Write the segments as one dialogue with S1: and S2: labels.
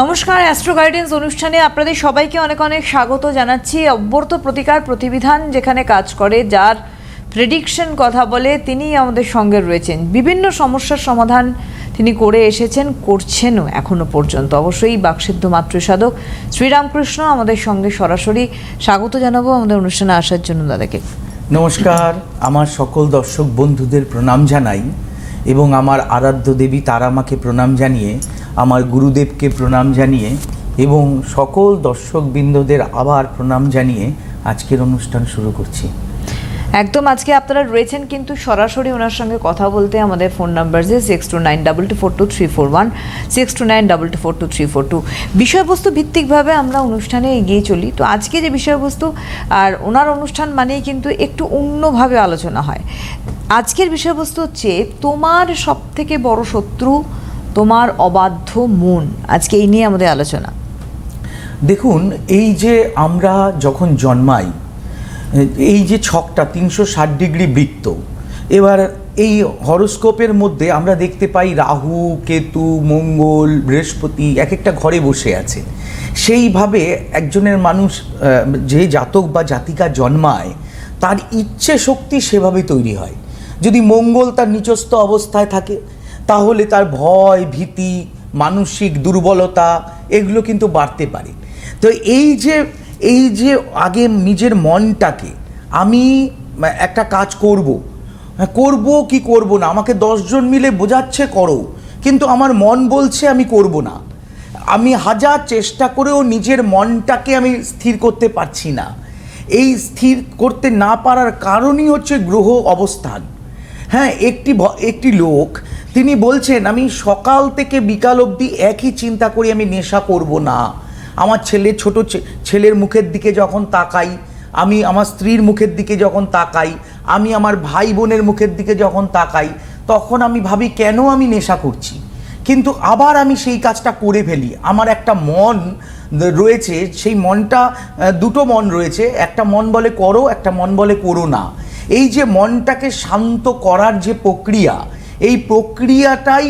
S1: নমস্কার astro guidance অনুষ্ঠানে আপনাদের সবাইকে অনেক অনেক স্বাগত জানাচ্ছি। অব্যর্ত প্রতিকার প্রতিবিধান যেখানে কাজ করে, যার প্রেডিকশন কথা বলে তিনি আমাদের সঙ্গে রয়েছেন। বিভিন্ন সমস্যার সমাধান তিনি করে এসেছেন, করছেনও এখনও পর্যন্ত। অবশ্যই বাকসিদ্ধ মাতৃসাধক শ্রীরামকৃষ্ণ আমাদের সঙ্গে সরাসরি স্বাগত জানাব আমাদের অনুষ্ঠানে আসার জন্য দাদাকে
S2: নমস্কার, আমার সকল দর্শক বন্ধুদের প্রণাম জানাই। এবং আমার আরাধ্য দেবী তারামাকে প্রণাম জানিয়ে, আমার গুরুদেবকে প্রণাম জানিয়ে এবং সকল দর্শকবৃন্দদের আবার প্রণাম জানিয়ে আজকের অনুষ্ঠান শুরু করছি।
S1: একদম আজকে আপনারা রয়েছেন কিন্তু সরাসরি ওনার সঙ্গে কথা বলতে আমাদের ফোন নাম্বার যে six two nine double two four two three four one six two nine double two four two three four two বিষয়বস্তু ভিত্তিকভাবে আমরা অনুষ্ঠানে এগিয়ে চলি। তো আজকে যে বিষয়বস্তু আর ওনার অনুষ্ঠান মানেই কিন্তু একটু অন্যভাবে আলোচনা হয়। আজকের বিষয়বস্তু হচ্ছে, তোমার সব থেকে বড় শত্রু তোমার অবাধ্য মন। আজকে এই নিয়ে আমাদের আলোচনা।
S2: দেখুন, এই যে আমরা যখন জন্মাই, এই যে ছকটা তিনশো ষাট ডিগ্রি বৃত্ত, এবার এই হরোস্কোপের মধ্যে আমরা দেখতে পাই রাহু, কেতু, মঙ্গল, বৃহস্পতি এক একটা ঘরে বসে আছে। সেইভাবে একজনের মানুষ যে জাতক বা জাতিকা জন্মায়, তার ইচ্ছে শক্তি সেভাবে তৈরি হয়। যদি মঙ্গল তার নিচস্থ অবস্থায় থাকে তাহলে তার ভয় ভীতি মানসিক দুর্বলতা এগুলো কিন্তু বাড়তে পারে। তো এই যে এই যে আগে নিজের মনটাকে আমি একটা কাজ করব হ্যাঁ, করব কি করব না? আমাকে দশজন মিলে বোঝাচ্ছে করো কিন্তু আমার মন বলছে আমি করব না। আমি হাজার চেষ্টা করেও নিজের মনটাকে আমি স্থির করতে পারছি না। এই স্থির করতে না পারার কারণই হচ্ছে গ্রহ অবস্থান। হ্যাঁ একটি একটি লোক, তিনি বলছেন, আমি সকাল থেকে বিকাল অবধি একই চিন্তা করি, আমি নেশা করব না। আমার ছেলে, ছোট ছেলের মুখের দিকে যখন তাকাই, আমি, আমার স্ত্রীর মুখের দিকে যখন তাকাই, আমি আমার ভাই বোনের মুখের দিকে যখন তাকাই, তখন আমি ভাবি, কেন আমি নেশা করছি? কিন্তু আবার আমি সেই কাজটা করে ফেলি। আমার একটা মন রয়েছে, সেই মনটা দুটো মন রয়েছে। একটা মন বলে করো, একটা মন বলে করো না। এই যে মনটাকে শান্ত করার যে প্রক্রিয়া এই প্রক্রিয়াটাই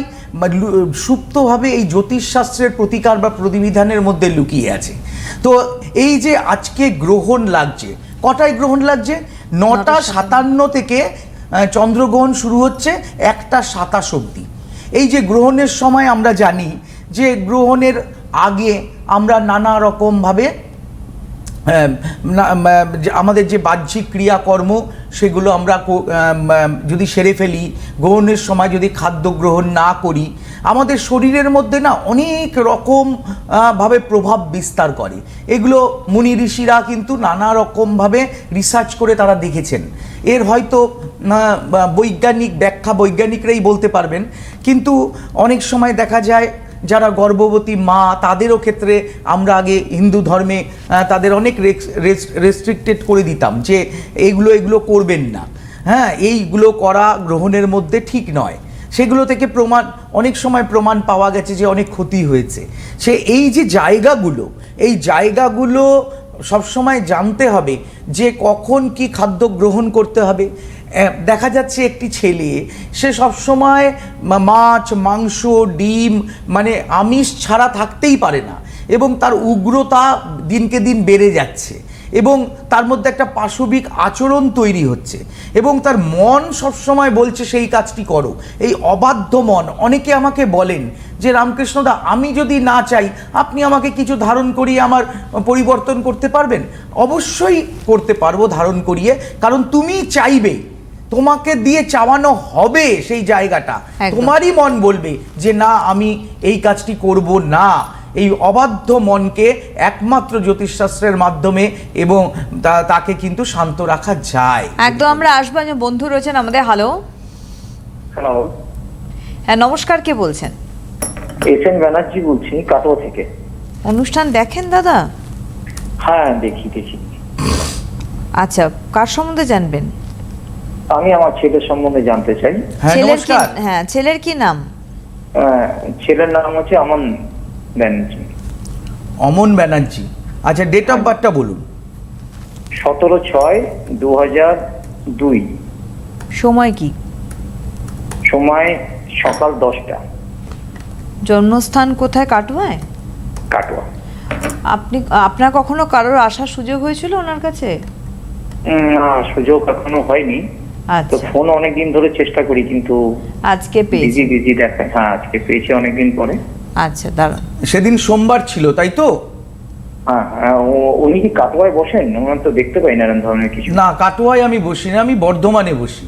S2: সুপ্তভাবে এই জ্যোতিষশাস্ত্রের প্রতিকার বা প্রতিবিধানের মধ্যে লুকিয়ে আছে। তো এই যে আজকে গ্রহণ লাগছে কটায় গ্রহণ লাগছে? নটা সাতান্ন। থেকে চন্দ্রগ্রহণ শুরু হচ্ছে একটা সাতাশ অবধি। এই যে গ্রহণের সময় আমরা জানি যে গ্রহণের আগে আমরা নানা রকমভাবে আমাদের যে বাহ্যিক ক্রিয়াকর্ম, সেগুলো আমরা যদি সেরে ফেলি, গ্রহণের সময় যদি খাদ্য গ্রহণ না করি, আমাদের শরীরের মধ্যে না অনেক রকম ভাবে প্রভাব বিস্তার করে। এগুলো মুনি ঋষিরা কিন্তু নানা রকমভাবে রিসার্চ করে তারা দেখেছেন। এর হয়তো বৈজ্ঞানিক ব্যাখ্যা বৈজ্ঞানিকরাই বলতে পারবেন। কিন্তু অনেক সময় দেখা যায় যারা গর্ভবতী মা, তাদেরও ক্ষেত্রে আমরা আগে হিন্দু ধর্মে তাদের অনেক রেস্ট্রিক্টেড করে দিতাম যে এইগুলো এগুলো করবেন না। হ্যাঁ এইগুলো করা গ্রহণের মধ্যে ঠিক নয়। সেগুলো থেকে প্রমাণ, অনেক সময় প্রমাণ পাওয়া গেছে যে অনেক ক্ষতি হয়েছে। সে এই যে জায়গাগুলো, এই জায়গাগুলো সবসময় জানতে হবে যে কখন কি খাদ্য গ্রহণ করতে হবে। দেখা যাচ্ছে একটি ছেলে, সে সবসময় মাছ, মাংস, ডিম মানে আমিষ ছাড়া থাকতেই পারে না এবং তার উগ্রতা দিনকে দিন বেড়ে যাচ্ছে এবং তার মধ্যে একটা পাশবিক আচরণ তৈরি হচ্ছে এবং তার মন সবসময় বলছে, সেই কাজটি করো। এই অবাধ্য মন, অনেকে আমাকে বলেন যে রামকৃষ্ণদা আমি যদি না চাই, আপনি আমাকে কিছু ধারণ করিয়ে আমার পরিবর্তন করতে পারবেন? অবশ্যই করতে পারব, ধারণ করিয়ে, কারণ তুমি চাইবে। তোমাকে দিয়ে চাওয়ানো হবে সেই জায়গাটা। তোমারই মন বলবে যে না আমি এই কাজটি করব না। এই অবাধ্য মনকে একমাত্র জ্যোতিষশাস্ত্রের মাধ্যমে এবং তাকে কিন্তু শান্ত রাখা যায়।
S1: একদম আমরা আসব। একজন বন্ধু রয়েছেন আমাদের। হ্যালো
S3: হ্যালো
S1: হ্যাঁ নমস্কার। কে বলছেন?
S3: এস এন ব্যানার্জি বলছি কাটোয়া থেকে।
S1: অনুষ্ঠান দেখেন দাদা?
S3: হ্যাঁ দেখি দেখি।
S1: আচ্ছা কার সম্বন্ধে জানবেন?
S3: আমি আমার ছেলের সম্বন্ধে জানতে চাই।
S2: হ্যাঁ
S1: ছেলের কি
S2: নমস্কার।
S1: হ্যাঁ ছেলের কি নাম?
S3: আহ, ছেলের নাম হচ্ছে আমন ব্যানার্জি।
S2: অমন ব্যানার্জি। আচ্ছা ডেট অফ বার্থটা বলুন।
S3: সতেরো ছয় দু হাজার দুই।
S1: সময় কি?
S3: সময় সকাল দশটা।
S1: জন্মস্থান কোথায়? কাটুয়ায়?
S3: কাটোয়া।
S1: আপনি আপনার কখনো কারোর আসার সুযোগ হয়েছিল ওনার কাছে?
S3: উম, না সুযোগ এখনও হয়নি। তো
S1: আচ্ছা
S3: ফোন অনেকদিন ধরে চেষ্টা করি কিন্তু
S1: আজকে পেয়েছি।
S3: বিজি দেখায় হ্যাঁ আজকে পেয়েছি অনেকদিন পরে।
S1: আচ্ছা দাঁড়ান।
S2: সেদিন সোমবার ছিল তাই তো?
S3: হ্যাঁ হ্যাঁ, উনি কি কাটোয়ায় বসেন? ওনার তো দেখতে পাই না এরকম ধরনের কিছু।
S2: না কাটোয়ায় আমি বসি না আমি বর্ধমানে বসি।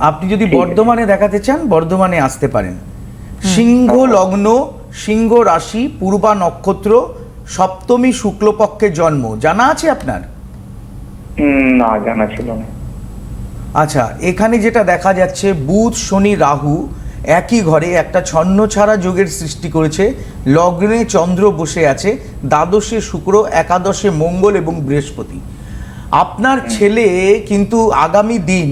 S2: আপনি যদি বর্ধমানে দেখাতে চান বর্ধমানে আসতে পারেন। সিংহ লগ্ন সিংহ রাশি পূর্বা নক্ষত্র সপ্তমী শুক্লপক্ষে জন্ম। জানা আছে আপনার?
S3: উম, না জানা ছিল না।
S2: আচ্ছা এখানে যেটা দেখা যাচ্ছে, বুধ, শনি, রাহু একই ঘরে একটা ছন্ন ছাড়া যোগের সৃষ্টি করেছে। লগ্নে চন্দ্র বসে আছে, দ্বাদশে শুক্র, একাদশে মঙ্গল এবং বৃহস্পতি। আপনার ছেলে কিন্তু আগামী দিন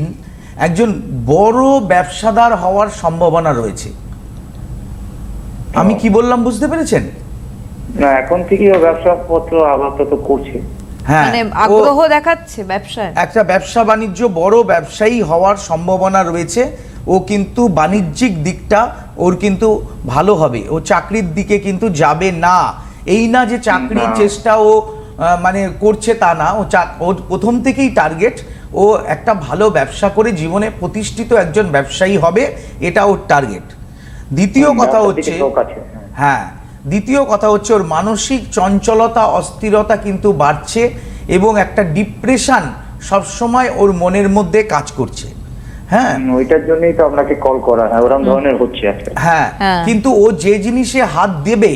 S2: একজন বড় ব্যবসাদার হওয়ার সম্ভাবনা রয়েছে। আমি কি বললাম, বুঝতে পেরেছেন?
S3: না, এখন থেকে ও ব্যবসা পত্র আপাতত করছে।
S2: হ্যাঁ।
S1: মানে আগ্রহ দেখাচ্ছে ব্যবসায়।
S2: একটা ব্যবসা বাণিজ্য বড় ব্যবসায়ী হওয়ার সম্ভাবনা রয়েছে। ও কিন্তু বাণিজ্যিক দিকটা ওর কিন্তু ভালো হবে। ও চাকরির দিকে কিন্তু যাবে না। এই না যে চাকরির চেষ্টা ও মানে করছে তা না। ও ওর প্রথম থেকেই টার্গেট ও একটা ভালো ব্যবসা করে জীবনে প্রতিষ্ঠিত একজন ব্যবসায়ী হবে। এটা ওর টার্গেট। দ্বিতীয় কথা হচ্ছে
S3: হ্যাঁ।
S2: দ্বিতীয় কথা হচ্ছে ওর মানসিক চঞ্চলতা অস্থিরতা কিন্তু বাড়ছে এবং একটা ডিপ্রেশন সবসময় ওর মনের মধ্যে কাজ করছে। হ্যাঁ?
S3: ওইটার জন্যই তো আপনাকে কল করা হ্যাঁ ওরকম ধরনের হচ্ছে
S2: হ্যাঁ
S1: হ্যাঁ।
S2: কিন্তু ও যে জিনিসে হাত দেবে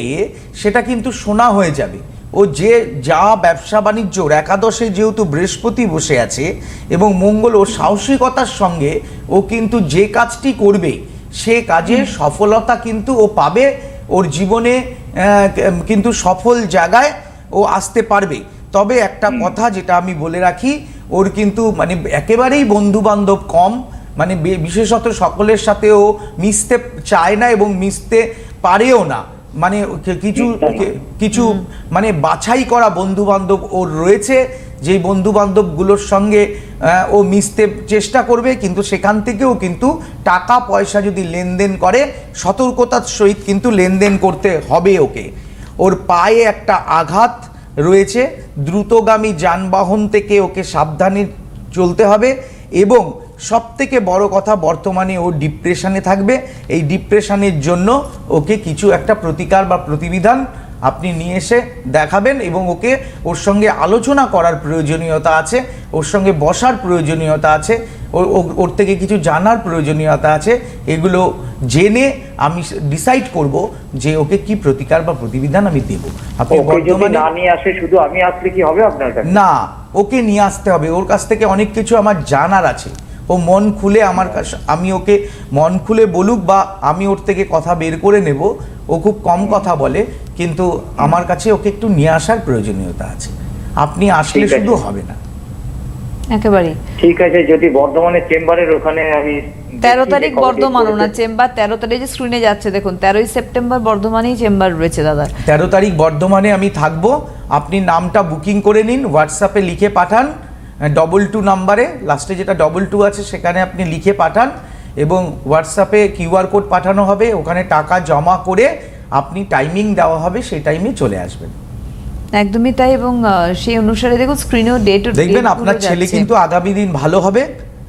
S2: সেটা কিন্তু সোনা হয়ে যাবে। ও যে যা ব্যবসা বাণিজ্য ওর একাদশে যেহেতু বৃহস্পতি বসে আছে এবং মঙ্গল ও সাহসিকতার সঙ্গে ও কিন্তু যে কাজটি করবে সে কাজে সফলতা কিন্তু ও পাবে ওর জীবনে কিন্তু সফল জায়গায় ও আসতে পারবে। তবে একটা কথা যেটা আমি বলে রাখি ওর কিন্তু মানে একেবারেই বন্ধু বান্ধব কম মানে বিশেষত সকলের সাথে ও মিশতে চায় না এবং মিশতে পারেও না। মানে কিছু কিছু মানে বাছাই করা বন্ধু বান্ধব ওর রয়েছে। যেই বন্ধু বান্ধবগুলোর সঙ্গে ও মিশতে চেষ্টা করবে, কিন্তু সেখান থেকেও কিন্তু টাকা পয়সা যদি লেনদেন করে, সতর্কতার সহিত কিন্তু লেনদেন করতে হবে ওকে। ওর পায়ে একটা আঘাত রয়েছে, দ্রুতগামী যানবাহন থেকে ওকে সাবধানে চলতে হবে এবং সব থেকে বড় কথা, বর্তমানে ও ডিপ্রেশনে থাকবে। এই ডিপ্রেশনের জন্য ওকে কিছু একটা প্রতিকার বা প্রতিবিধান আপনি নিয়ে এসে দেখাবেন এবং ওকে ওর সঙ্গে আলোচনা করার প্রয়োজনীয়তা আছে ওর সঙ্গে বসার প্রয়োজনীয়তা আছে ওর থেকে কিছু জানার প্রয়োজনীয়তা আছে এগুলো জেনে আমি ডিসাইড করব যে ওকে কি প্রতিকার বা প্রতিবিধান আমি দেব। আপনি বর্তমানে
S3: না নিয়ে আসে শুধু আমি আসলে কি হবে আপনার কাছে?
S2: না ওকে নিয়ে আসতে হবে। ওর কাছ থেকে অনেক কিছু আমার জানার আছে। ও মন খুলে আমার কাছে আমি ওকে মন খুলে বলুক বা আমি ওর থেকে কথা বের করে নেব। ও খুব কম কথা বলে। কিন্তু আমার কাছে ওকে একটু নিয়ে আসার প্রয়োজনীয়তা আছে। আপনি আসলে শুধু হবে না।
S1: একেবারেই।
S3: ঠিক আছে যদি বর্ধমানের চেম্বারের ওখানে আমি
S1: তেরো তারিখ বর্ধমান ওনার চেম্বার তেরো তারিখ যে স্ক্রিনে যাচ্ছে দেখুন তেরোই সেপ্টেম্বর বর্ধমানেই চেম্বার রয়েছে দাদা।
S2: তেরো তারিখ বর্ধমানে আমি থাকব। আপনি নামটা বুকিং করে নিন হোয়াটসঅ্যাপে লিখে পাঠান ডবল টু নাম্বারে লাস্টে যেটা ডবল টু আছে সেখানে আপনি লিখে পাঠান এবং হোয়াটসঅ্যাপে কিউআর কোড পাঠানো হবে ওখানে টাকা জমা করে আপনি টাইমিং দেওয়া হবে সেই টাইমে চলে আসবেন।
S1: একদমই তাই এবং সেই অনুসারে দেখুন স্ক্রিনেও ডেট
S2: দেখবেন আপনার ছেলে কিন্তু আগামী দিন ভালো হবে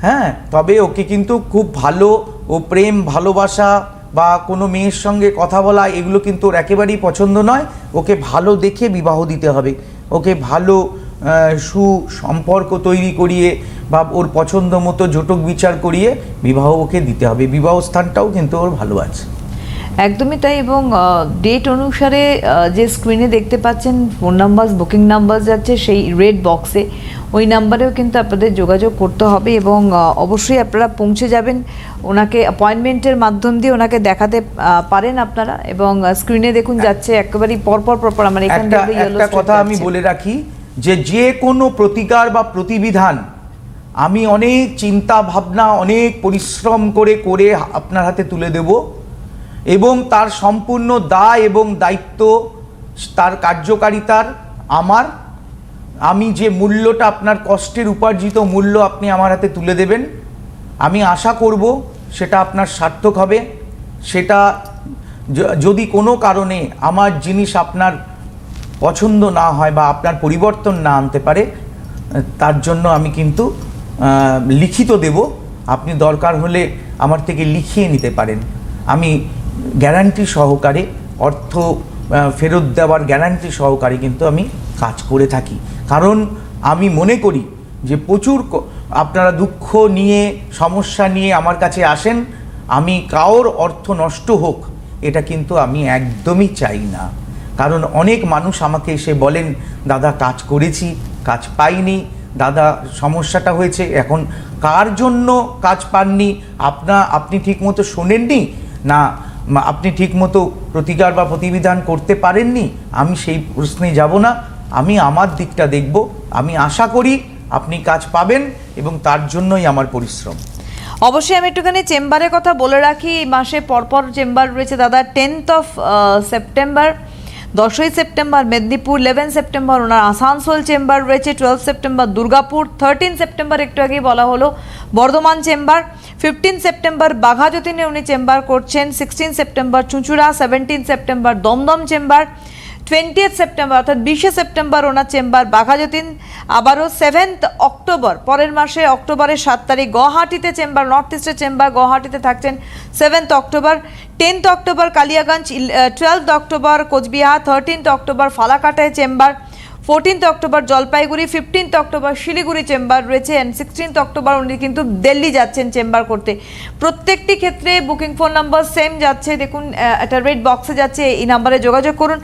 S2: হ্যাঁ? তবে ওকে কিন্তু খুব ভালো ও প্রেম ভালোবাসা বা কোনো মেয়ের সঙ্গে কথা বলা এগুলো কিন্তু ওর একেবারেই পছন্দ নয়। ওকে ভালো দেখে বিবাহ দিতে হবে। ওকে ভালো সুসম্পর্ক তৈরি করিয়ে বা ওর পছন্দ মতো জটক বিচার করিয়ে বিবাহ ওকে দিতে হবে। বিবাহ স্থানটাও কিন্তু ওর ভালো আছে।
S1: একদমই তাই এবং ডেট অনুসারে যে স্ক্রিনে দেখতে পাচ্ছেন ফোন নাম্বার বুকিং নাম্বার যাচ্ছে সেই রেড বক্সে ওই নাম্বারেও কিন্তু আপনাদের যোগাযোগ করতে হবে এবং অবশ্যই আপনারা পৌঁছে যাবেন। ওনাকে অ্যাপয়েন্টমেন্টের মাধ্যম দিয়ে ওনাকে দেখাতে পারেন আপনারা এবং স্ক্রিনে দেখুন যাচ্ছে একেবারেই পরপর পরপর আমার এখান
S2: একটা
S1: থেকে
S2: একটা কথা আমি বলে রাখি যে যে কোনো প্রতিকার বা প্রতিবিধান আমি অনেক চিন্তা ভাবনা অনেক পরিশ্রম করে করে আপনার হাতে তুলে দেব। এবং তার সম্পূর্ণ দায় এবং দায়িত্ব, তার কার্যকারিতার আমার। আমি যে মূল্যটা আপনার কষ্টের উপার্জিত মূল্য আপনি আমার হাতে তুলে দেবেন, আমি আশা করব সেটা আপনার সার্থক হবে। সেটা যদি কোনো কারণে আমার জিনিস আপনার পছন্দ না হয় বা আপনার পরিবর্তন না আনতে পারে, তার জন্য আমি কিন্তু লিখিত দেব। আপনি দরকার হলে আমার থেকে লিখিয়ে নিতে পারেন। আমি গ্যারান্টি সহকারে অর্থ ফেরত দেওয়ার গ্যারান্টি সহকারে কিন্তু আমি কাজ করে থাকি। কারণ আমি মনে করি যে প্রচুর আপনারা দুঃখ নিয়ে, সমস্যা নিয়ে আমার কাছে আসেন, আমি কারোর অর্থ নষ্ট হোক, এটা কিন্তু আমি একদমই চাই না। কারণ অনেক মানুষ আমাকে এসে বলেন, দাদা, কাজ করেছি, কাজ পাইনি, দাদা, সমস্যাটা হয়েছে, এখন কার জন্য কাজ পাননি? আপনা, আপনি ঠিকমতো শোনেননি? না আপনি ঠিকমতো প্রতিকার বা প্রতিবিধান করতে পারেননি, আমি সেই প্রশ্নে যাব না। আমি আমার দিকটা দেখব। আমি আশা করি আপনি কাজ পাবেন এবং তার জন্যই আমার পরিশ্রম।
S1: অবশ্যই আমি একটুখানি চেম্বারের কথা বলে রাখি। মাসে পরপর চেম্বার রয়েছে দাদা টেন্থ অফ সেপ্টেম্বর দশই সেপ্টেম্বর মেদিনীপুর ইলেভেন সেপ্টেম্বর ওনার আসানসোল চেম্বার রয়েছে twelve September Durgapur thirteen September একটু আগেই বলা হলো বর্ধমান চেম্বার ফিফটিন সেপ্টেম্বর বাঘাযতীনে উনি চেম্বার করছেন সিক্সটিন সেপ্টেম্বর চুঁচুড়া seventeen September Dumdum chamber twentieth September অর্থাৎ বিশে সেপ্টেম্বর ওনার চেম্বার বাঘা যতীন। আবারও সেভেন্থ অক্টোবর পরের মাসে অক্টোবরের সাত তারিখ গৌহাটিতে চেম্বার নর্থ ইস্টের চেম্বার গৌহাটিতে থাকছেন seventh October tenth October Kaliaganj twelve October Coochbehar thirteenth October ফালাকাটায় chamber. Fourteenth October Jalpaiguri fifteenth October Siliguri chamber রয়েছে অ্যান্ড সিক্সটিন্থ অক্টোবর উনি কিন্তু দিল্লি যাচ্ছেন চেম্বার করতে। প্রত্যেকটি ক্ষেত্রে বুকিং ফোন নাম্বার সেম যাচ্ছে। দেখুন একটা রেড বক্সে যাচ্ছে, এই নাম্বারে যোগাযোগ করুন।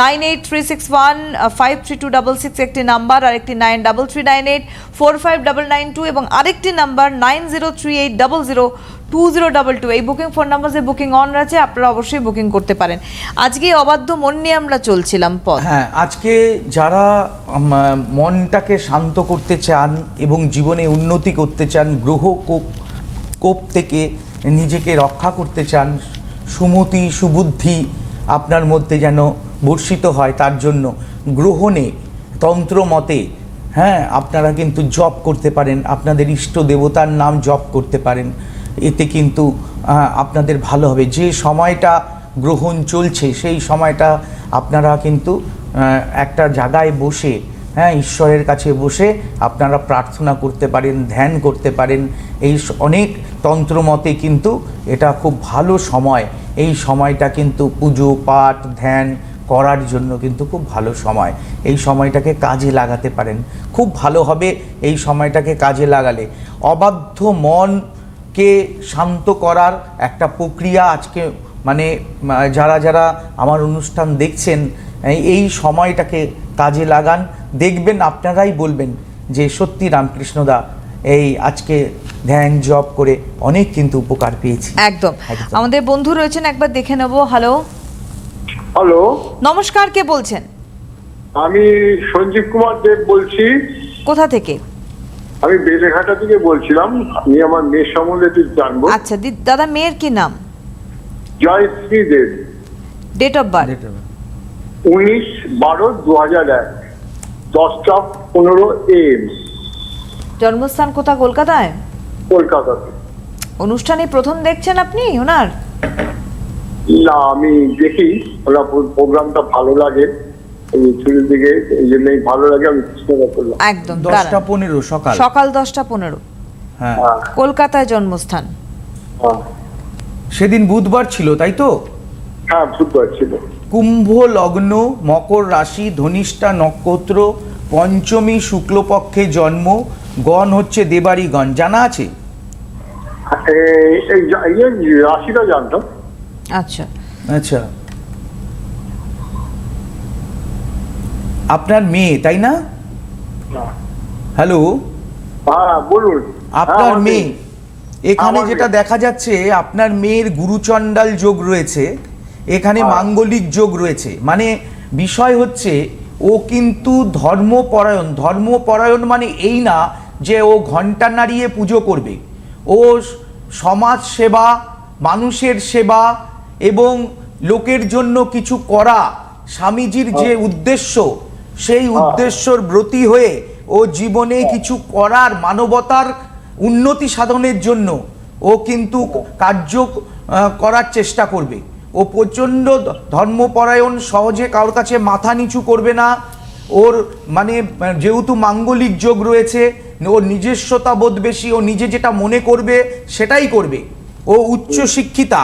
S1: Nine eight three six one five three two double six একটি নাম্বার আরেকটি nine double three nine eight four five double nine two এবং আরেকটি number nine zero three eight double zero two zero double two এই booking phone number যে booking on আছে, আপনারা অবশ্যই booking করতে পারেন। আজকে অবাধ্য মন নিয়ে আমরা চলছিলাম পথ।
S2: হ্যাঁ আজকে যারা মনটাকে শান্ত করতে চান এবং জীবনে উন্নতি করতে চান, গ্রহ কোপ কোপ থেকে নিজেকে রক্ষা করতে চান, সুমতি, সুবুদ্ধি আপনার মধ্যে যেন বর্ষিত হয়, তার জন্য গ্রহণে তন্ত্র মতে হ্যাঁ আপনারা কিন্তু জপ করতে পারেন, আপনাদের ইষ্ট দেবতার নাম জপ করতে পারেন। এতে কিন্তু আপনাদের ভালো হবে। যে সময়টা গ্রহণ চলছে, সেই সময়টা আপনারা কিন্তু একটা জায়গায় বসে হ্যাঁ ঈশ্বরের কাছে বসে আপনারা প্রার্থনা করতে পারেন, ধ্যান করতে পারেন। এই অনেক তন্ত্রমতে কিন্তু এটা খুব ভালো সময়। এই সময়টা কিন্তু পুজো, পাঠ, ধ্যান করার জন্য কিন্তু খুব ভালো সময়। এই সময়টাকে কাজে লাগাতে পারেন। খুব ভালো হবে এই সময়টাকে কাজে লাগালে। অবাধ্য মনকে শান্ত করার একটা প্রক্রিয়া আজকে মানে যারা যারা আমার অনুষ্ঠান দেখছেন এই- সময়টাকে কাজে লাগান। দেখবেন আপনারাই বলবেন যে সত্যি রামকৃষ্ণদা এই আজকে ধ্যান জব করে অনেক কিন্তু উপকার পেয়েছি।
S1: একদম।
S2: একদম।
S1: আমাদের বন্ধু রয়েছেন একবার দেখে নেব। হ্যালো।
S4: হ্যালো।
S1: নমস্কার কে বলছেন?
S4: আমি সঞ্জীব কুমার দেব বলছি।
S1: কোথা থেকে?
S4: আমি বেলেঘাটা থেকে বলছিলাম আমি আমার মেয়ের সম্বন্ধে একটু জানব।
S1: আচ্ছা দি- দাদা মেয়ের কি নাম?
S4: Jayashree Deb
S1: date of birth
S4: উনিশ বারো দু হাজার এক দশটা পনেরো এম।
S1: জন্মস্থান কোথা কলকাতায়?
S4: কলকাতাতে।
S1: অনুষ্ঠানে প্রথম দেখছেন আপনি ওনার?
S4: না আমি দেখি ওরা প্রোগ্রামটা ভালো লাগে। ছুটির দিকে এই জন্যই ভালো লাগে আমি চেষ্টা করলাম।
S1: একদম
S2: দশটা পনেরো সকাল।
S1: সকাল দশটা পনেরো।
S2: হ্যাঁ।
S4: হ্যাঁ।
S1: কলকাতায় জন্মস্থান।
S4: হ্যাঁ।
S2: সেদিন বুধবার ছিল তাই তো?
S4: হ্যাঁ বুধবার ছিল।
S2: কুম্ভ লগ্ন মকর রাশি ধনিষ্ঠা নক্ষত্র পঞ্চমী শুক্লপক্ষে জন্ম গণ হচ্ছে দেবাড়িগণ জানা আছে?
S4: এই- এই যা- রাশিটা জানতাম।
S1: আচ্ছা।
S2: আচ্ছা। আপনার মেয়ে তাই না? হ্যালো
S4: হ্যাঁ বলুন।
S2: আপনার
S4: হ্যাঁ,
S2: মেয়ে। এখানে যেটা দেখা যাচ্ছে আপনার মেয়ের গুরুচণ্ডাল যোগ রয়েছে এখানে
S4: হ্যাঁ।
S2: মাঙ্গলিক যোগ রয়েছে। মানে বিষয় হচ্ছে ও কিন্তু ধর্মপরায়ণ। ধর্মপরায়ণ মানে এই না যে ও ঘণ্টা নাড়িয়ে পুজো করবে। ও সমাজ সেবা মানুষের সেবা এবং লোকের জন্য কিছু করা স্বামীজির যে উদ্দেশ্য সেই উদ্দেশ্যর ব্রতী হয়ে ও জীবনে কিছু করার মানবতার উন্নতি সাধনের জন্য ও কিন্তু কার্য করার চেষ্টা করবে। ও প্রচণ্ড ধর্মপরায়ণ সহজে কারোর কাছে মাথা নিচু করবে না। ওর মানে যেহেতু মাঙ্গলিক যোগ রয়েছে ওর নিজস্বতা বোধ বেশি ও নিজে যেটা মনে করবে সেটাই করবে। ও উচ্চ শিক্ষিতা।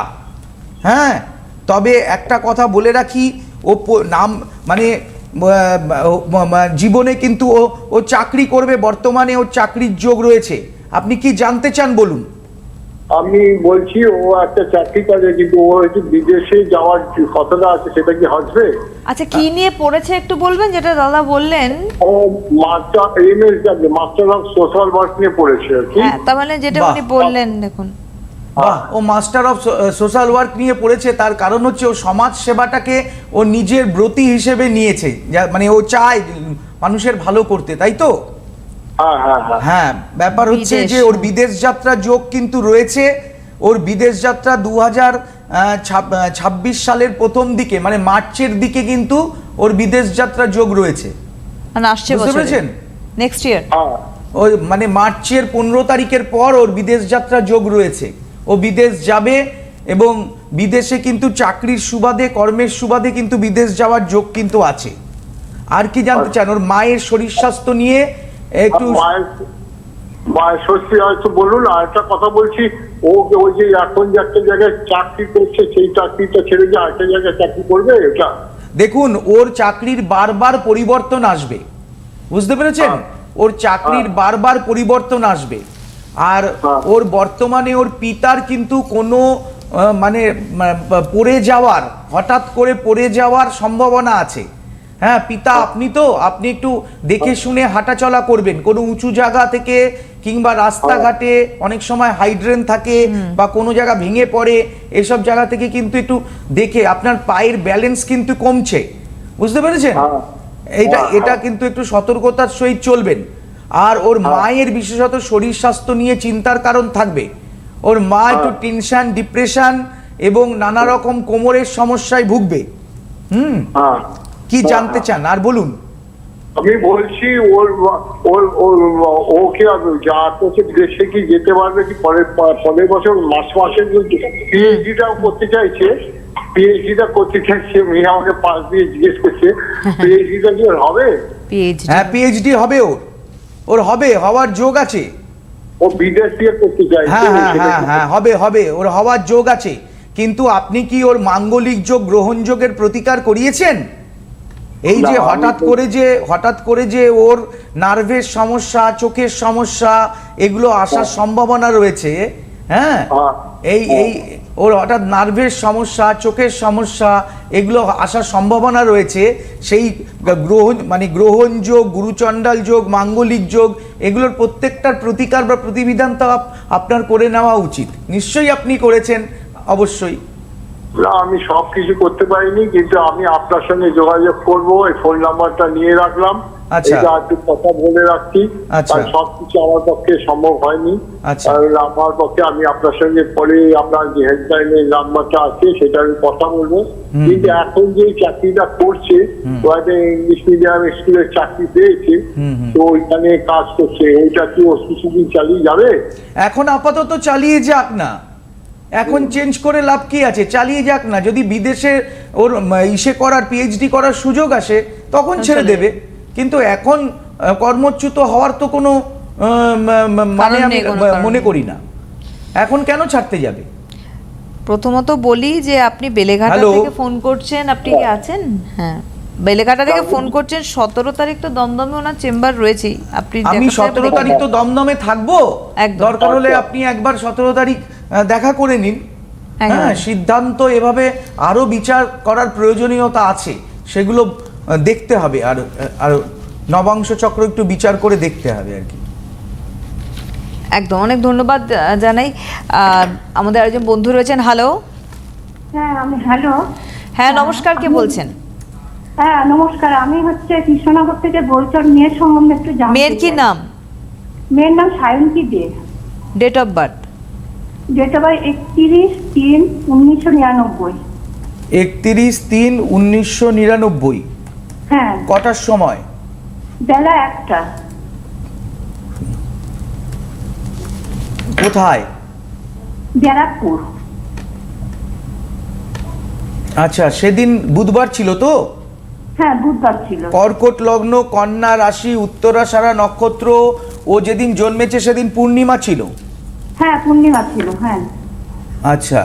S2: হ্যাঁ? তবে একটা কথা বলে রাখি ও নাম মানে জীবনে কিন্তু ও ও চাকরি করবে বর্তমানে ওর চাকরির যোগ রয়েছে। আপনি কি জানতে চান বলুন?
S4: আমি বলছি ও একটা চাকরি করে কিন্তু ও হয়তো বিদেশে যাওয়ার কথাটা আছে সেটা কি আসবে
S1: আচ্ছা কি নিয়ে পড়েছে একটু বলবেন যেটা দাদা বললেন?
S4: ও master M S master of social work নিয়ে পড়েছে আর কি।
S1: হ্যাঁ তার মানে যেটা। উনি বললেন দেখুন।
S2: ও মাস্টার অফ সোশ্যাল ওয়ার্ক নিয়ে পড়েছে তার কারণ হচ্ছে ও সমাজ সেবাটাকে ও নিজের ব্রতি হিসেবে নিয়েছে। মানে ও চায় মানুষের ভালো করতে তাই তো?
S4: হ্যাঁ হ্যাঁ হ্যাঁ।
S2: হ্যাঁ ব্যাপার হচ্ছে যে ওর। বিদেশ যাত্রা যোগ কিন্তু রয়েছে। ওর বিদেশ যাত্রা দু হাজার ছাব্বিশ সালের প্রথম দিকে মানে মার্চের দিকে কিন্তু ওর বিদেশ যাত্রা যোগ রয়েছে।
S1: মানে আসছে
S2: বুঝতে পেরেছেন?
S1: নেক্সট ইয়ার
S2: ওই মানে মার্চের পনেরো তারিখের পর ওর বিদেশ যাত্রা যোগ রয়েছে। ও বিদেশ যাবে এবং বিদেশে কিন্তু চাকরির সুবাদে কর্মের সুবাদে কিন্তু বিদেশ যাওয়ার যোগ কিন্তু আছে। আর কি জানতে চান? ওর মায়ের শরীর স্বাস্থ্য নিয়ে একটু
S4: স্বস্তি হয়তো বলুন আর একটা কথা বলছি ও ওই যে এখন যে একটা জায়গায় চাকরি করছে সেই চাকরিটা ছেড়ে যে আরেকটা জায়গায় চাকরি করবে এটা?
S2: দেখুন ওর চাকরির বারবার পরিবর্তন আসবে। বুঝতে পেরেছেন?
S4: হ্যাঁ।
S2: ওর চাকরির
S4: হ্যাঁ।
S2: বারবার পরিবর্তন আসবে। আর
S4: হ্যাঁ।
S2: ওর বর্তমানে ওর পিতার কিন্তু কোনো মানে পড়ে যাওয়ার হঠাৎ করে পড়ে যাওয়ার সম্ভাবনা আছে। হ্যাঁ পিতা আপনি তো আপনি একটু দেখে শুনে হাঁটাচলা করবেন। কোনো উঁচু জায়গা থেকে কিংবা রাস্তাঘাটে অনেক সময় হাইড্রেন থাকে বা কোনো জায়গা ভেঙে পড়ে এসব জায়গা থেকে কিন্তু একটু দেখে আপনার পায়ের ব্যালেন্স কিন্তু কমছে। বুঝতে পেরেছেন? এটা
S4: হ্যাঁ,
S2: এটা
S4: হ্যাঁ।
S2: কিন্তু একটু সতর্কতার সহিত চলবেন। আর ওর মায়ের বিশেষত শরীর স্বাস্থ্য নিয়ে চিন্তার কারণ থাকবে। ওর মা একটু
S4: হ্যাঁ।
S2: টেনশন ডিপ্রেশন এবং নানা রকম কোমরের সমস্যায় ভুগবে। হুম?
S4: হ্যাঁ।
S2: কি
S4: হ্যাঁ,
S2: জানতে
S4: হ্যাঁ।
S2: চান? আর বলুন।
S4: আমি বলছি ওর ওর ওর ওকে যা করছে দেশে কি যেতে পারবে কি? পরের পরের বছর মাস মাসে পিএইচডিটাও করতে চাইছে পিএইচডিটা করতে চাইছে মেয়ে আমাকে পাশ দিয়ে জিজ্ঞেস করছে পিএইচডিটা কি হবে?
S1: পিএইচডি
S2: হ্যাঁ পিএইচডি হবে ওর। ওর হবে হওয়ার যোগ আছে।
S4: ও বিদেশ দিয়ে করতে চাইছে
S2: হ্যাঁ হ্যাঁ হ্যাঁ হ্যাঁ হবে হবে ওর হওয়ার যোগ আছে। কিন্তু আপনি কি ওর মাঙ্গলিক যোগ গ্রহণ যোগের প্রতিকার করিয়েছেন? এই যে হঠাৎ করে যে হঠাৎ করে যে ওর নার্ভের সমস্যা চোখের সমস্যা এগুলো আসার সম্ভাবনা রয়েছে হ্যাঁ?
S4: হ্যাঁ।
S2: এই এই ওর হঠাৎ নার্ভের সমস্যা, চোখের সমস্যা, এগুলো আসার সম্ভাবনা রয়েছে। সেই গ্রহণ মানে গ্রহণ যোগ, গুরুচণ্ডাল যোগ, মাঙ্গলিক যোগ, এগুলোর প্রত্যেকটার প্রতিকার বা প্রতিবিধান তো আপনার করে নেওয়া উচিত। নিশ্চয়ই আপনি করেছেন, অবশ্যই।
S4: না আমি সব কিছু করতে পারিনি কিন্তু আমি আপনার সঙ্গে যোগাযোগ করব এই ফোন নাম্বারটা নিয়ে রাখলাম।
S2: আচ্ছা।
S4: এটা একটু কথা বলে রাখছি
S2: আচ্ছা।
S4: সব কিছু আমার পক্ষে সম্ভব হয়নি।
S2: আচ্ছা।
S4: আমার পক্ষে আমি আপনার সঙ্গে পরে আপনার যে হেল্পলাইনের নাম্বারটা আছে সেটা আমি কথা বলব। কিন্তু এখন যে চাকরিটা করছে ইংলিশ মিডিয়াম স্কুলের চাকরি পেয়েছে। তো ওইখানে কাজ করছে ওইটা কি ও কিছুদিন চালিয়ে যাবে?
S2: এখন আপাতত চালিয়ে যাক না। এখন চেঞ্জ করে লাভ কি আছে? চালিয়ে যাক না। যদি বিদেশে ওর ইসে করার পিএইচডি করার সুযোগ আসে তখন ছেড়ে দেবে। কিন্তু এখন কর্মচ্যুত হওয়ার তো কোনো মানে আমি মনে করি না। এখন কেন ছাড়তে যাবে?
S1: প্রথমত বলি যে আপনি বেলেঘাটা থেকে ফোন করছেন আপনি কি আছেন? হ্যাঁ। বেলেঘাটা থেকে ফোন করছেন সতেরো তারিখ তো দমদমে ওনার চেম্বার রয়েছেই। আপনি
S2: আমি সতেরো। তারিখ তো দমদমে থাকব। দরকার হলে
S4: আচ্ছা।
S2: আপনি একবার সতেরো তারিখ দেখা করে নিন।
S1: একদম।
S2: হ্যাঁ সিদ্ধান্ত এভাবে আরও বিচার করার প্রয়োজনীয়তা আছে সেগুলো দেখতে হবে। আর আর নবাংশ চক্র একটু বিচার করে দেখতে হবে আর কি।
S1: একদম অনেক ধন্যবাদ জানাই। আর আমাদের একজন বন্ধু রয়েছেন হ্যালো?
S5: হ্যাঁ আমি হ্যালো।
S1: হ্যাঁ নমস্কার কে বলছেন?
S5: হ্যাঁ নমস্কার। আমি হচ্ছে কৃষ্ণনগর থেকে বলছি ওর মেয়ের সম্বন্ধে একটু জানতে
S1: মেয়ের কি নাম?
S5: মেয়ের নাম Sayanti De.
S1: Date of birth
S5: date of একত্রিশ তিন উনিশশো নিরানব্বই।
S2: একত্রিশ তিন উনিশশো নিরানব্বই।
S5: হ্যাঁ।
S2: কটার সময়?
S5: বেলা একটা।
S2: কোথায়?
S5: ব্যারাকপুর।
S2: আচ্ছা সেদিন বুধবার ছিল তো?
S5: হ্যাঁ বুধবার ছিল।
S2: কর্কট লগ্ন কন্যা রাশি উত্তরাষাঢ়া নক্ষত্র ও যেদিন জন্মেছে সেদিন পূর্ণিমা ছিল।
S5: হ্যাঁ পূর্ণিমা ছিল হ্যাঁ।
S2: আচ্ছা।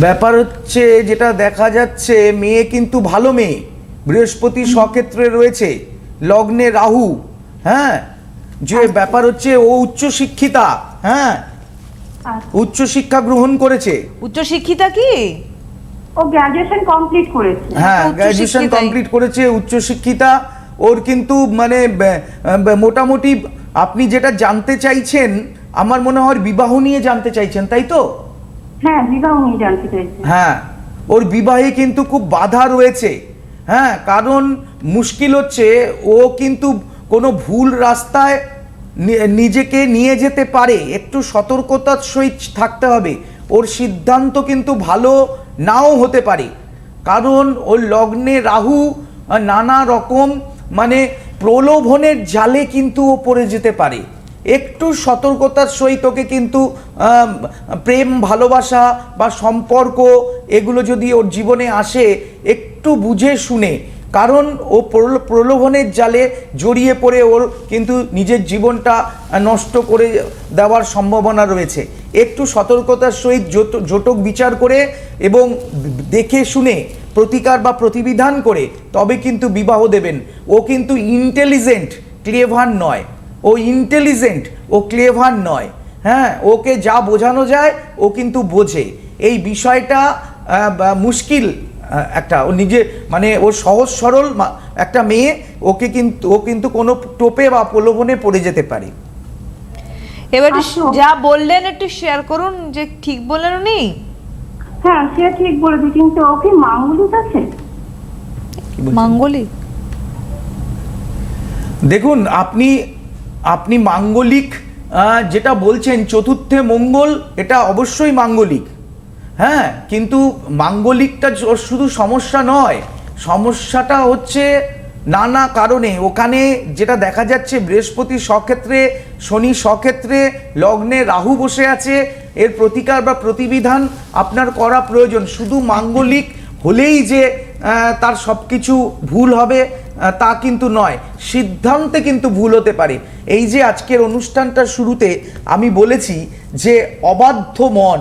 S2: ব্যাপার হচ্ছে যেটা দেখা যাচ্ছে মেয়ে কিন্তু ভালো মেয়ে। বৃহস্পতি সক্ষেত্রে রয়েছে লগ্নে রাহু হ্যাঁ? যে ব্যাপার হচ্ছে ও উচ্চ শিক্ষিতা হ্যাঁ?
S5: আচ্ছা।
S2: উচ্চ শিক্ষা গ্রহণ করেছে।
S1: উচ্চশিক্ষিতা কি?
S5: ও গ্রাজুয়েশন কমপ্লিট করেছে।
S2: হ্যাঁ
S1: উচ্চ
S2: গ্র্যাজুয়েশন কমপ্লিট করেছে উচ্চ শিক্ষিতা ওর কিন্তু মানে মোটামুটি আপনি যেটা জানতে চাইছেন আমার মনে হয় বিবাহ নিয়ে জানতে চাইছেন তাই তো?
S5: হ্যাঁ বিবাহ নিয়ে জানতে চাইছে।
S2: হ্যাঁ ওর বিবাহে কিন্তু খুব বাধা রয়েছে। হ্যাঁ কারণ মুশকিল হচ্ছে ও কিন্তু কোনো ভুল রাস্তায় নিজেকে নিয়ে যেতে পারে। একটু সতর্কতার সহিত থাকতে হবে। ওর সিদ্ধান্ত কিন্তু ভালো নাও হতে পারে। কারণ ওর লগ্নে রাহু নানা রকম মানে প্রলোভনের জালে কিন্তু ও পড়ে যেতে পারে। একটু সতর্কতার সহিত ওকে কিন্তু প্রেম, ভালোবাসা বা সম্পর্ক এগুলো যদি ওর জীবনে আসে, একটু বুঝে শুনে, কারণ ও প্রলোভনের জালে জড়িয়ে পড়ে ওর কিন্তু নিজের জীবনটা নষ্ট করে দেওয়ার সম্ভাবনা রয়েছে। একটু সতর্কতার সহিত জোটক বিচার করে এবং দেখে শুনে প্রতিকার বা প্রতিবিধান করে তবে কিন্তু বিবাহ দেবেন। ও কিন্তু ইন্টেলিজেন্ট ক্লেভার নয়। ও ইন্টেলিজেন্ট ও ক্লেভার নয়। হ্যাঁ ওকে যা বোঝানো যায় ও কিন্তু বোঝে। এই বিষয়টা মুশকিল একটা। ও নিজে মানে ও সহজ সরল একটা মেয়ে ওকে কিন্তু ও কিন্তু কোনো টোপে বা প্রলোভনে পড়ে যেতে পারে।
S1: এবার। যা বললেন একটু শেয়ার করুন যে ঠিক বললেন উনি
S5: হ্যাঁ সে ঠিক বলেছে কিন্তু ও কি মাঙ্গলিক আছে?
S1: মাঙ্গলিক?
S2: দেখুন আপনি আপনি মাঙ্গলিক যেটা বলছেন চতুর্থে মঙ্গল এটা অবশ্যই মাঙ্গলিক। হ্যাঁ কিন্তু মাঙ্গলিকটা শুধু সমস্যা নয় সমস্যাটা হচ্ছে নানা কারণে। ওখানে যেটা দেখা যাচ্ছে বৃহস্পতি সক্ষেত্রে শনি সক্ষেত্রে লগ্নে রাহু বসে আছে এর প্রতিকার বা প্রতিবিধান আপনার করা প্রয়োজন। শুধু মাঙ্গলিক হলেই যে তার সব কিছু ভুল হবে তা কিন্তু নয়। সিদ্ধান্তে কিন্তু ভুল হতে পারে। এই যে আজকের অনুষ্ঠানটার শুরুতে আমি বলেছি যে, অবাধ্য মন।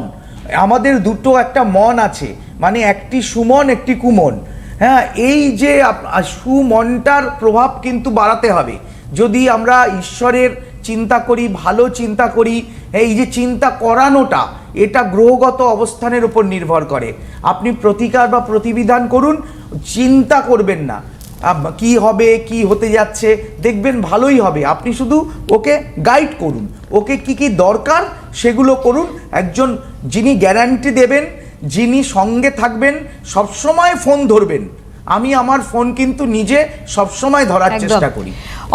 S2: আমাদের দুটো একটা মন আছে মানে একটি সুমন, একটি কুমন। হ্যাঁ এই যে সুমনটার প্রভাব কিন্তু বাড়াতে হবে। যদি আমরা ঈশ্বরের চিন্তা করি, ভালো চিন্তা করি এই যে চিন্তা করানোটা, এটা গ্রহগত অবস্থানের উপর নির্ভর করে। আপনি প্রতিকার বা প্রতিবিধান করুন, চিন্তা করবেন না। কি হবে, কি হতে যাচ্ছে, দেখবেন ভালোই হবে। আপনি শুধু ওকে গাইড করুন। ওকে কি কি দরকার, সেগুলো করুন। একজন যিনি গ্যারান্টি দেবেন, যিনি সঙ্গে থাকবেন, সবসময় ফোন ধরবেন। আমি আমার ফোন কিন্তু নিজে সবসময় ধরার চেষ্টা করি।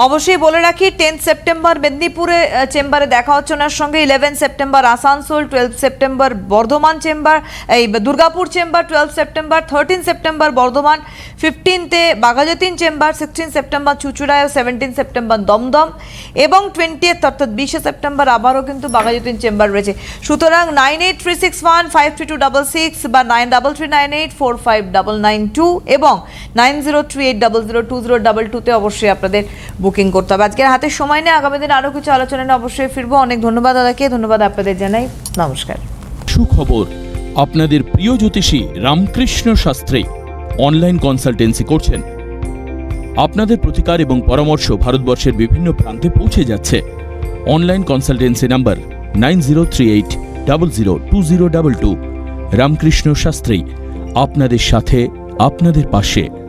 S1: অবশ্যই বলে রাখি টেন্থ সেপ্টেম্বর মেদিনীপুরে চেম্বারে দেখা হচ্ছে ওনার সঙ্গে eleven September Asansol twelve September Bardhaman chamber এই Durgapur chamber twelve September thirteen September Bardhaman ফিফটিনতে Baghajatin chamber sixteen September চুচুড়ায় ও সেভেন্টিন সেপ্টেম্বর দমদম এবং টোয়েন্টি টোয়েন্টিয়েথ অর্থাৎ বিশে সেপ্টেম্বর আবারও কিন্তু বাঘাযতীন চেম্বার রয়েছে। সুতরাং nine eight three six one five three two double six বা nine double three nine eight four five double nine two এবং nine zero three eight double zero two zero double টুতে অবশ্যই আপনাদের booking করতে হবে। আজকের হাতে সময় নেই, আগামী দিন আরও কিছু আলোচনা নিয়ে অবশ্যই ফিরবো। অনেক ধন্যবাদ দাদাকে, ধন্যবাদ আপনাদের জানাই। নমস্কার।
S6: সুখবর, আপনাদের প্রিয় জ্যোতিষী রামকৃষ্ণ শাস্ত্রী অনলাইন কনসালটেন্সি করছেন। আপনাদের প্রতিকার এবং পরামর্শ ভারতবর্ষের বিভিন্ন প্রান্তে পৌঁছে যাচ্ছে। Online consultancy number nine zero three eight double zero two zero double two. Ramakrishna Shastri, আপনাদের সাথে আপনাদের পাশে